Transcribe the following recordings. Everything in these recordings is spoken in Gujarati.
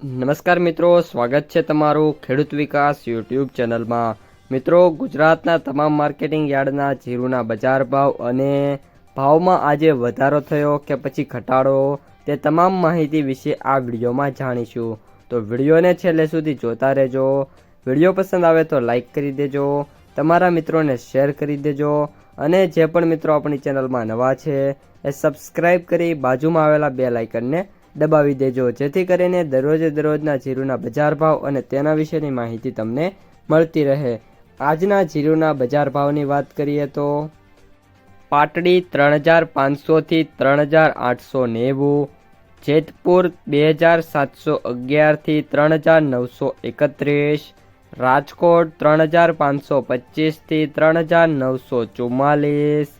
નમસ્કાર મિત્રો, સ્વાગત છે તમારું ખેડૂત વિકાસ યુટ્યુબ ચેનલમાં. મિત્રો, ગુજરાતના તમામ માર્કેટિંગ યાર્ડના જીરુના બજાર ભાવ અને ભાવમાં આજે વધારો થયો કે પછી ઘટાડો તે તમામ માહિતી વિશે આ વિડીયોમાં જાણીશું. તો વિડીયોને છેલ્લે સુધી જોતા રહેજો. વીડિયો પસંદ આવે તો લાઇક કરી દેજો, તમારા મિત્રોને શેર કરી દેજો અને જે પણ મિત્રો આપણી ચેનલમાં નવા છે એ સબસ્ક્રાઈબ કરી બાજુમાં આવેલા બે લાઇકનને દબાવી દેજો, જેથી કરીને દરરોજે દરરોજના જીરુના બજાર ભાવ અને તેના વિશેની માહિતી તમને મળતી રહે. આજના જીરુના બજાર ભાવની વાત કરીએ તો પાટડી ત્રણ હજાર પાંચસોથી ત્રણ હજાર આઠસો નેવું, જેતપુર બે હજાર સાતસો અગિયારથી ત્રણ હજાર નવસો એકત્રીસ, રાજકોટ ત્રણ હજાર પાંચસો પચીસથી ત્રણ હજાર નવસો ચુમ્માલીસ,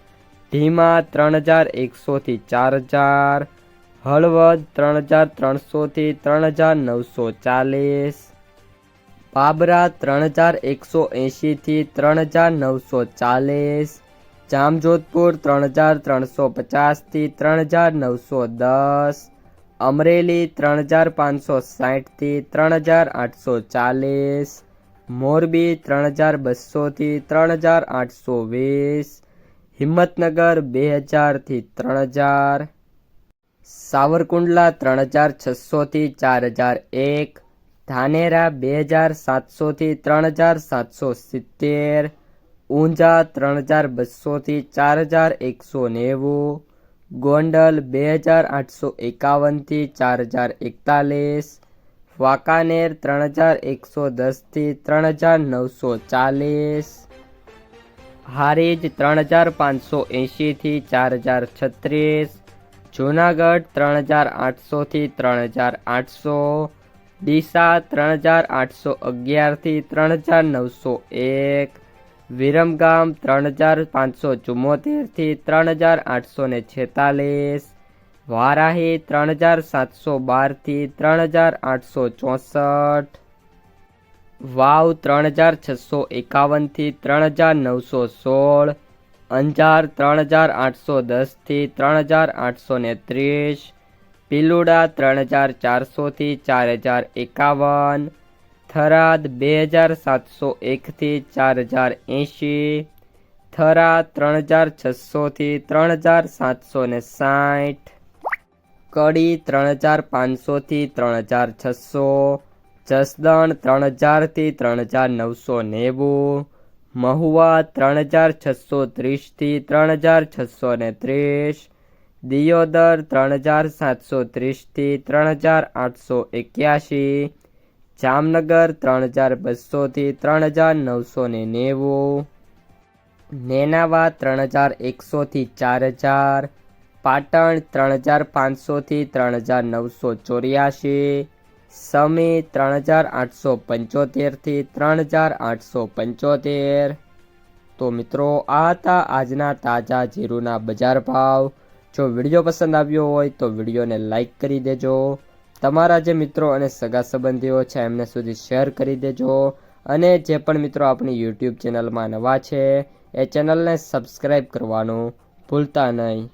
ધીમા ત્રણ હજાર એકસોથી ચાર હજાર હળવદ ત્રણ હજાર ત્રણસોથી ત્રણ હજાર નવસો ચાલીસ. બાબરા ત્રણ હજાર એકસો એંશીથી ત્રણ હજાર નવસો ચાલીસ. જામજોધપુર ત્રણ હજાર ત્રણસો પચાસથી ત્રણ હજાર નવસો દસ. અમરેલી ત્રણ હજાર પાંચસો સાઠથી ત્રણ હજાર આઠસો ચાલીસ. મોરબી ત્રણ હજાર બસોથી ત્રણ હજાર આઠસો વીસ. હિંમતનગર બે હજારથી ત્રણ હજાર સાવરકુંડલા ત્રણ હજાર છસોથી ચાર હજાર એક, ધાનેરા બે હજાર સાતસોથી ત્રણ હજાર સાતસો સિત્તેર ઊંઝા ત્રણ હજાર બસોથી ચાર હજાર એકસો નેવું ગોંડલ બે હજાર આઠસો એકાવનથી ચાર હજાર એકતાલીસ, વાંકાનેર ત્રણ હજાર એકસો દસથી ત્રણ હજાર નવસો ચાલીસ હારીજ ત્રણ હજાર પાંચસો એંશીથી ચાર હજાર છત્રીસ જૂનાગઢ ત્રણ હજાર આઠસોથી ત્રણ હજાર આઠસો ડીસા ત્રણ હજાર આઠસો અગિયારથી ત્રણ હજાર નવસો એક વિરમગામ ત્રણ હજાર પાંચસો ચુમ્મોતેરથી ત્રણ હજાર આઠસો ને છેતાલીસ વારાહી ત્રણ હજાર સાતસો બારથી ત્રણ હજાર આઠસો ચોસઠ વાવ ત્રણ હજાર છસો એકાવનથી ત્રણ હજાર નવસો સોળ અંજાર ત્રણ હજાર આઠસો દસથી ત્રણ હજાર આઠસો ને ત્રીસ પિલુડા ત્રણ હજાર ચારસોથી ચાર હજાર એકાવન, થરાદ બે હજાર સાતસો એકથી ચાર હજાર એંશી, થરા ત્રણ હજાર છસોથી ત્રણ હજાર સાતસો ને સાઠ, કડી ત્રણ હજાર પાંચસોથી ત્રણ હજાર છસો, જસદણ ત્રણ હજારથી ત્રણ હજાર નવસો નેવું મહુવા ત્રણ હજાર છસો ત્રીસથી ત્રણ હજાર છસો ને ત્રીસ. દિયોદર ત્રણ હજાર સાતસો ત્રીસથી ત્રણ હજાર આઠસો એક્યાસી. જામનગર ત્રણ હજાર બસોથી ત્રણ હજાર નવસો ને નેવું. નેનાવા ત્રણ હજાર એકસોથી ચાર હજાર. પાટણ ત્રણ હજાર પાંચસોથી ત્રણ હજાર નવસો ચોર્યાસી. સમી ત્રણ હજાર આઠસો પંચોતેરથી ત્રણ હજાર આઠસો પંચોતેર. તો મિત્રો, આ હતા આજના તાજા જીરુના બજાર ભાવ. જો વીડિયો પસંદ આવ્યો હોય તો વિડીયોને લાઈક કરી દેજો. તમારા જે મિત્રો અને સગા સંબંધીઓ છે, એમને સુધી શેર કરી દેજો. અને જે પણ મિત્રો આપણી યુટ્યુબ ચેનલમાં નવા છે, એ ચેનલને સબસ્ક્રાઈબ કરવાનું ભૂલતા નહીં.